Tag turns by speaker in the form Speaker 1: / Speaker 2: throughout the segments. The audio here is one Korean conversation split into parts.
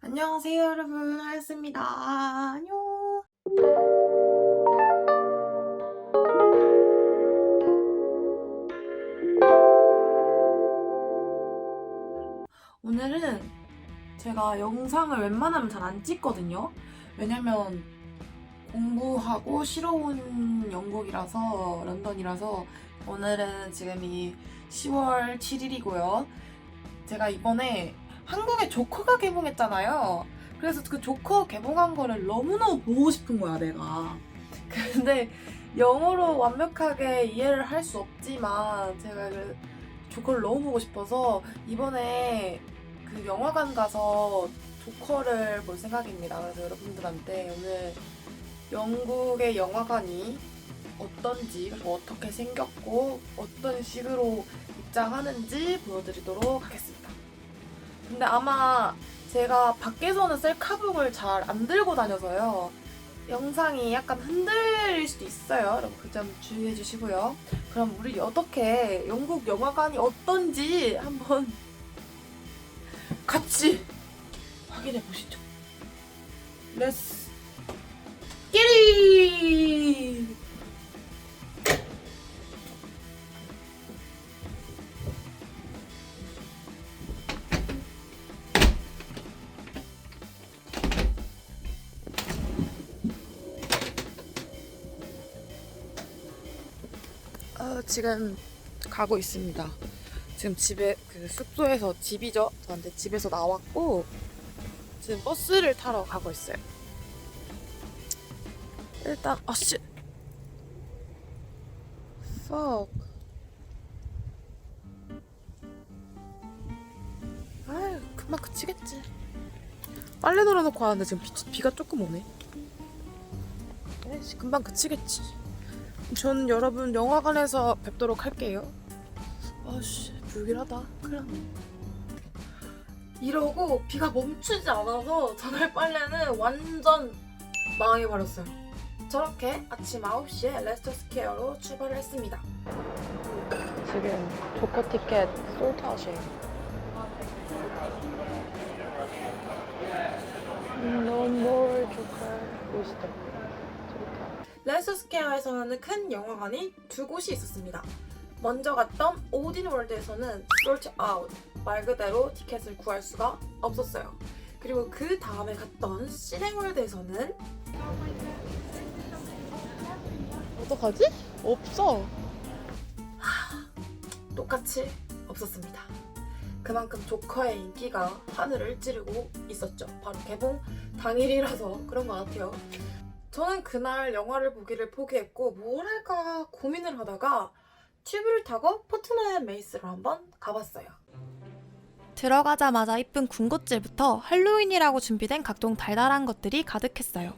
Speaker 1: 안녕하세요 여러분. 하였습니다. 안녕. 오늘은 제가 영상을 웬만하면 잘 안 찍거든요. 왜냐면 공부하고 쉬러 온 영국이라서 런던이라서 오늘은 지금이 10월 7일이고요. 제가 이번에 한국에 조커가 개봉했잖아요. 그래서 그 조커 개봉한 거를 너무너무 보고 싶은 거야, 내가. 근데 영어로 완벽하게 이해를 할 수 없지만 제가 그 조커를 너무 보고 싶어서 이번에 그 영화관 가서 조커를 볼 생각입니다. 그래서 여러분들한테 오늘 영국의 영화관이 어떤지, 그리고 어떻게 생겼고, 어떤 식으로 입장하는지 보여드리도록 하겠습니다. 근데 아마 제가 밖에서는 셀카북을 잘 안 들고 다녀서요. 영상이 약간 흔들릴 수도 있어요. 여러분 그 점 주의해 주시고요. 그럼 우리 어떻게 영국 영화관이 어떤지 한번 같이 확인해 보시죠. 렛츠 끼리! 지금 가고 있습니다. 지금 집에 그 숙소에서 집이죠. 저한테 집에서 나왔고 지금 버스를 타러 가고 있어요. 일단 아씨, fuck. 아유 금방 그치겠지. 빨래 널어놓고 왔는데 지금 비, 비가 조금 오네. 에이씨, 금방 그치겠지. 저는 여러분 영화관에서 뵙도록 할게요. 아씨 불길하다. 큰일 났네. 이러고 비가 멈추지 않아서 저날 빨래는 완전 망해버렸어요. 저렇게 아침 9시에 레스터 스퀘어로 출발을 했습니다. 지금 조커 티켓 솔트아웃이에요. No more 조커 위스터. 레스스케어에서는 큰 영화관이 두 곳이 있었습니다. 먼저 갔던 오딘 월드에서는 솔트 아웃 말 그대로 티켓을 구할 수가 없었어요. 그리고 그 다음에 갔던 시네월드에서는 어떡하지? 없어. 하, 똑같이 없었습니다. 그만큼 조커의 인기가 하늘을 찌르고 있었죠. 바로 개봉 당일이라서 그런 것 같아요. 저는 그날 영화를 보기를 포기했고 뭘 할까 고민을 하다가 튜브를 타고 포트나의 메이스로 한번 가봤어요.
Speaker 2: 들어가자마자 이쁜 군것질부터 할로윈이라고 준비된 각종 달달한 것들이 가득했어요.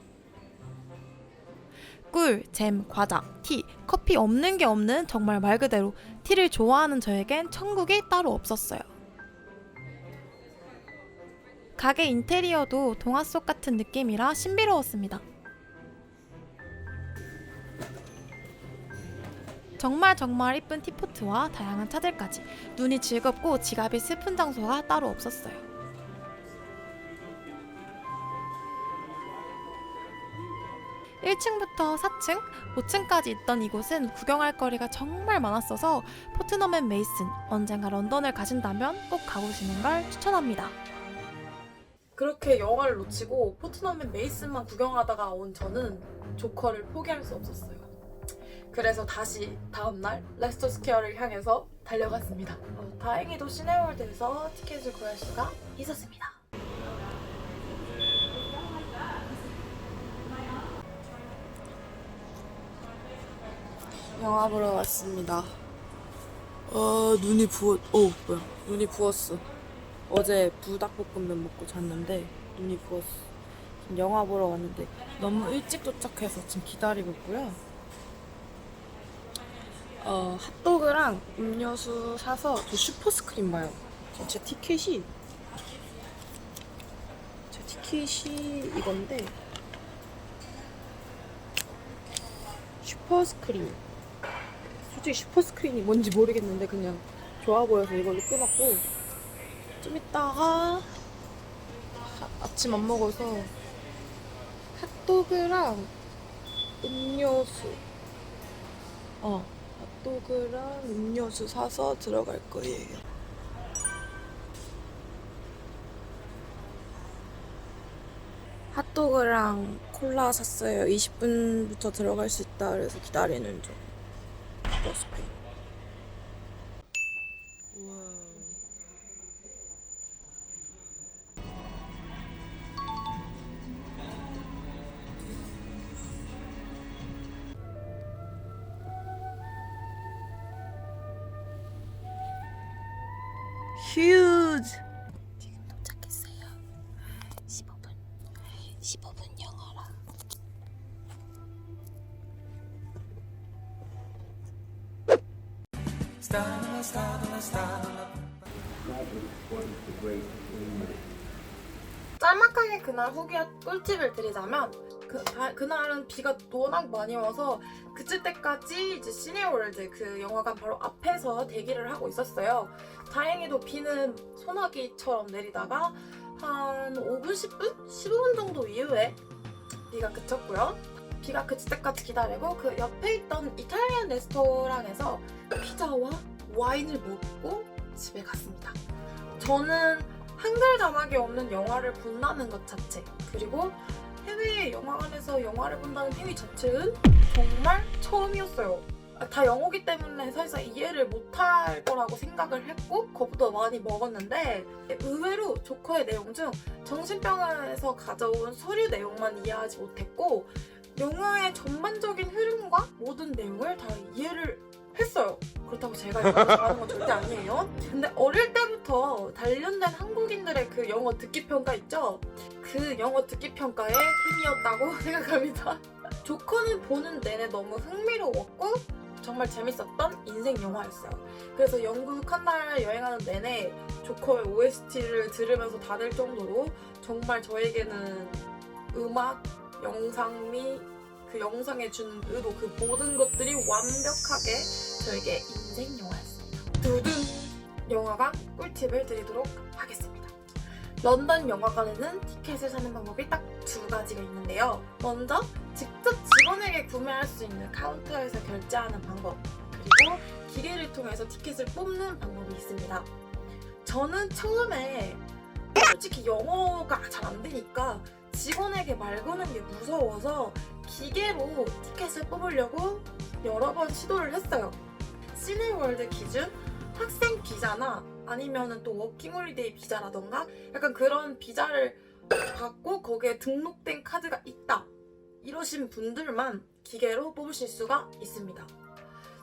Speaker 2: 꿀, 잼, 과자, 티, 커피 없는 게 없는 정말 말 그대로 티를 좋아하는 저에겐 천국이 따로 없었어요. 가게 인테리어도 동화 속 같은 느낌이라 신비로웠습니다. 정말 정말 이쁜 티포트와 다양한 차들까지 눈이 즐겁고 지갑이 슬픈 장소가 따로 없었어요. (1층부터) (4층) (5층까지) 있던 이곳은 구경할 거리가 정말 많았어서 포트넘 앤 메이슨 언젠가 런던을 가신다면 꼭 가보시는 걸 추천합니다.
Speaker 1: 그렇게 영화를 놓치고 포트넘의 메이슨만 구경하다가 온 저는 조커를 포기할 수 없었어요. 그래서 다시 다음날 레스터 스퀘어를 향해서 달려갔습니다. 어, 다행히도 시네월드에서 티켓을 구할 수가 있었습니다. 영화 보러 왔습니다. 어 눈이 부었. 어 뭐야? 눈이 부었어. 어제 불닭볶음면 먹고 잤는데 눈이 부었어. 지금 영화 보러 왔는데 너무 일찍 도착해서 지금 기다리고 있고요. 어, 핫도그랑 음료수 사서 저 슈퍼스크림 봐요. 저제 티켓이 제 티켓이 이건데 슈퍼스크림. 솔직히 슈퍼스크림이 뭔지 모르겠는데 그냥 좋아 보여서 이걸로 끊었고 좀 이따가 아침 안 먹어서 핫도그랑 음료수. 어 핫도그랑 음료수 사서 들어갈 거예요. 핫도그랑 콜라 샀어요. 20분부터 들어갈 수 있다 그래서 기다리는 중. 버스페 휴즈 지금 도착했어요. 15분. 15분 영어라 짤막하게 그날 후기 꿀팁을 드리자면 그, 다- 그날은 비가 워낙 많이 와서 그칠 때까지 이제 시네월드 그 영화관 바로 앞에서 대기를 하고 있었어요. 다행히도 비는 소나기처럼 내리다가 한 5분, 10분? 15분 정도 이후에 비가 그쳤고요. 비가 그칠 때까지 기다리고 그 옆에 있던 이탈리안 레스토랑에서 피자와 와인을 먹고 집에 갔습니다. 저는 한글 자막이 없는 영화를 본다는 것 자체 그리고 해외 영화관에서 영화를 본다는 행위 자체는 정말 처음이었어요. 아, 다 영어기 때문에 사실상 이해를 못할 거라고 생각을 했고 그것보다 많이 먹었는데 의외로 조커의 내용 중 정신병원에서 가져온 서류 내용만 이해하지 못했고 영화의 전반적인 흐름과 모든 내용을 다 이해를 했어요. 그렇다고 제가 영어 잘하는 건 절대 아니에요. 근데 어릴 때부터 단련된 한국인들의 그 영어 듣기 평가 있죠? 그 영어 듣기 평가의 힘이었다고 생각합니다. 조커는 보는 내내 너무 흥미로웠고 정말 재밌었던 인생 영화였어요. 그래서 영국 한 달 여행하는 내내 조커의 OST를 들으면서 다닐 정도로 정말 저에게는 음악, 영상미, 그 영상에 준 의도 그 모든 것들이 완벽하게 저에게 인생 영화였습니다. 두둔! 영화관 꿀팁을 드리도록 하겠습니다. 런던 영화관에는 티켓을 사는 방법이 딱 두 가지가 있는데요. 먼저 직접 직원에게 구매할 수 있는 카운터에서 결제하는 방법 그리고 기계를 통해서 티켓을 뽑는 방법이 있습니다. 저는 처음에 솔직히 영어가 잘 안 되니까 직원에게 말 거는 게 무서워서 기계로 티켓을 뽑으려고 여러 번 시도를 했어요. 시네월드 기준 학생 비자나 아니면은 또 워킹홀리데이 비자라던가 약간 그런 비자를 받고 거기에 등록된 카드가 있다 이러신 분들만 기계로 뽑으실 수가 있습니다.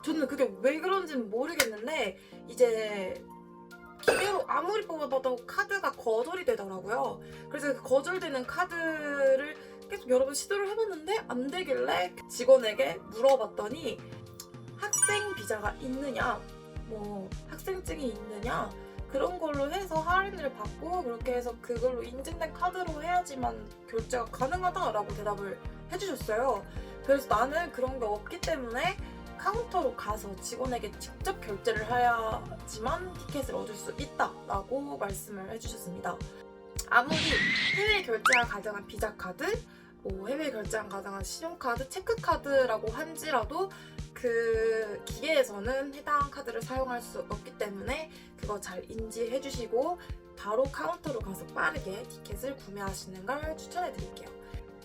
Speaker 1: 저는 그게 왜 그런지는 모르겠는데 이제 기계로 아무리 뽑아봐도 카드가 거절이 되더라고요. 그래서 그 거절되는 카드를 계속 여러 번 시도를 해봤는데 안 되길래 직원에게 물어봤더니 학생 비자가 있느냐, 뭐 학생증이 있느냐 그런 걸로 해서 할인을 받고 그렇게 해서 그걸로 인증된 카드로 해야지만 결제가 가능하다라고 대답을 해주셨어요. 그래서 나는 그런 게 없기 때문에 카운터로 가서 직원에게 직접 결제를 해야지만 티켓을 얻을 수 있다라고 말씀을 해주셨습니다. 아무리 해외 결제가 가능한 비자 카드, 뭐 해외 결제가 가능한 신용카드, 체크카드라고 한지라도 그 기계에서는 해당 카드를 사용할 수 없기 때문에 그거 잘 인지해 주시고 바로 카운터로 가서 빠르게 티켓을 구매하시는 걸 추천해 드릴게요.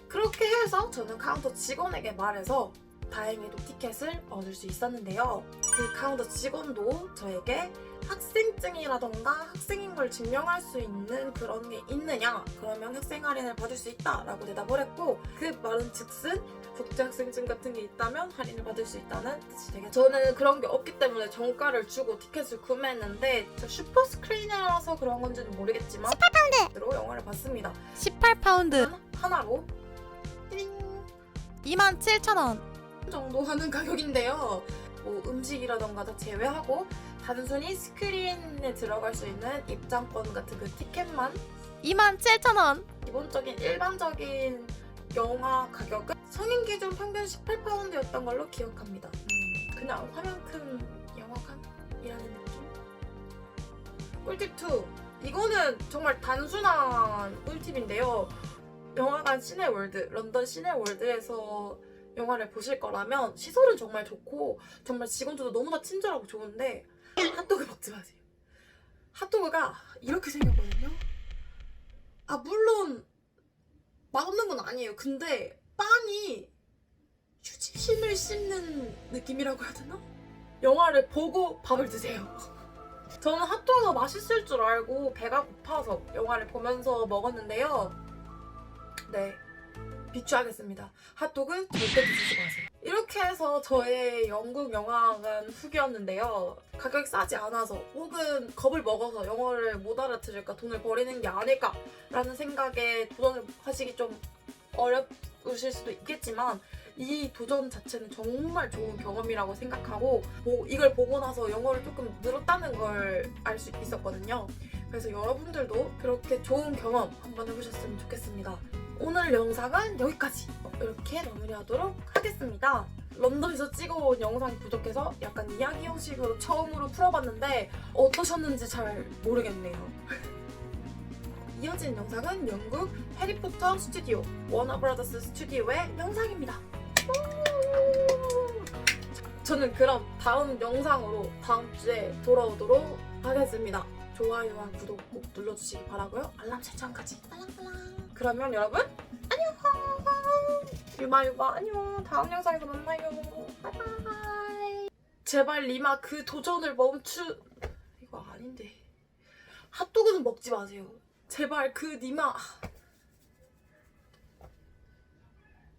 Speaker 1: 그렇게 해서 저는 카운터 직원에게 말해서 다행히도 티켓을 얻을 수 있었는데요. 그 카운터 직원도 저에게 학생증이라던가 학생인 걸 증명할 수 있는 그런 게 있느냐? 그러면 학생 할인을 받을 수 있다 라고 대답을 했고 그 말은 즉슨 국제학생증 같은 게 있다면 할인을 받을 수 있다는 뜻이 되겠죠. 저는 그런 게 없기 때문에 정가를 주고 티켓을 구매했는데 저 슈퍼 스크린이라서 그런 건지는 모르겠지만 18파운드로 영화를 봤습니다.
Speaker 2: 18파운드
Speaker 1: 하나로 띠링
Speaker 2: 27,000원
Speaker 1: 정도 하는 가격인데요. 뭐 음식이라던가 다 제외하고 단순히 스크린에 들어갈 수 있는 입장권 같은 그 티켓만
Speaker 2: 27,000원
Speaker 1: 기본적인 일반적인 영화 가격은 성인 기준 평균 18파운드였던 걸로 기억합니다. 음, 그냥 화면 큰 영화관이라는 느낌? 꿀팁 2. 이거는 정말 단순한 꿀팁인데요. 영화관 시네월드, 런던 시네월드에서 영화를 보실 거라면 시설은 정말 좋고 정말 직원들도 너무나 친절하고 좋은데 핫도그 먹지 마세요. 핫도그가 이렇게 생겼거든요. 아 물론 맛없는 건 아니에요. 근데 빵이 휴지심을 씹는 느낌이라고 해야 되나? 영화를 보고 밥을 드세요. 저는 핫도그가 맛있을 줄 알고 배가 고파서 영화를 보면서 먹었는데요. 네. 비추하겠습니다. 핫도그 절대 드시지 마세요. 이렇게 해서 저의 영국 영화관 후기였는데요. 가격이 싸지 않아서 혹은 겁을 먹어서 영어를 못 알아들을까 돈을 버리는 게 아닐까라는 생각에 도전을 하시기 좀 어려우실 수도 있겠지만 이 도전 자체는 정말 좋은 경험이라고 생각하고 뭐 이걸 보고 나서 영어를 조금 늘었다는 걸 알 수 있었거든요. 그래서 여러분들도 그렇게 좋은 경험 한번 해보셨으면 좋겠습니다. 오늘 영상은 여기까지 이렇게 마무리하도록 하겠습니다. 런던에서 찍어온 영상이 부족해서 약간 이야기 형식으로 처음으로 풀어봤는데 어떠셨는지 잘 모르겠네요. 이어진 영상은 영국 해리포터 스튜디오 워너브라더스 스튜디오의 영상입니다. 저는 그럼 다음 영상으로 다음 주에 돌아오도록 하겠습니다. 좋아요와 구독 꼭 눌러주시기 바라고요. 알람 설정까지. 빨랑빨랑. 그러면 여러분 안녕. 유마 유마 안녕. 다음 영상에서 만나요. 바이바이. 제발 리마 그 도전을 멈추. 이거 아닌데. 핫도그는 먹지 마세요. 제발 그 니마.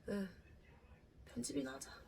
Speaker 1: 네. 편집이나 하자.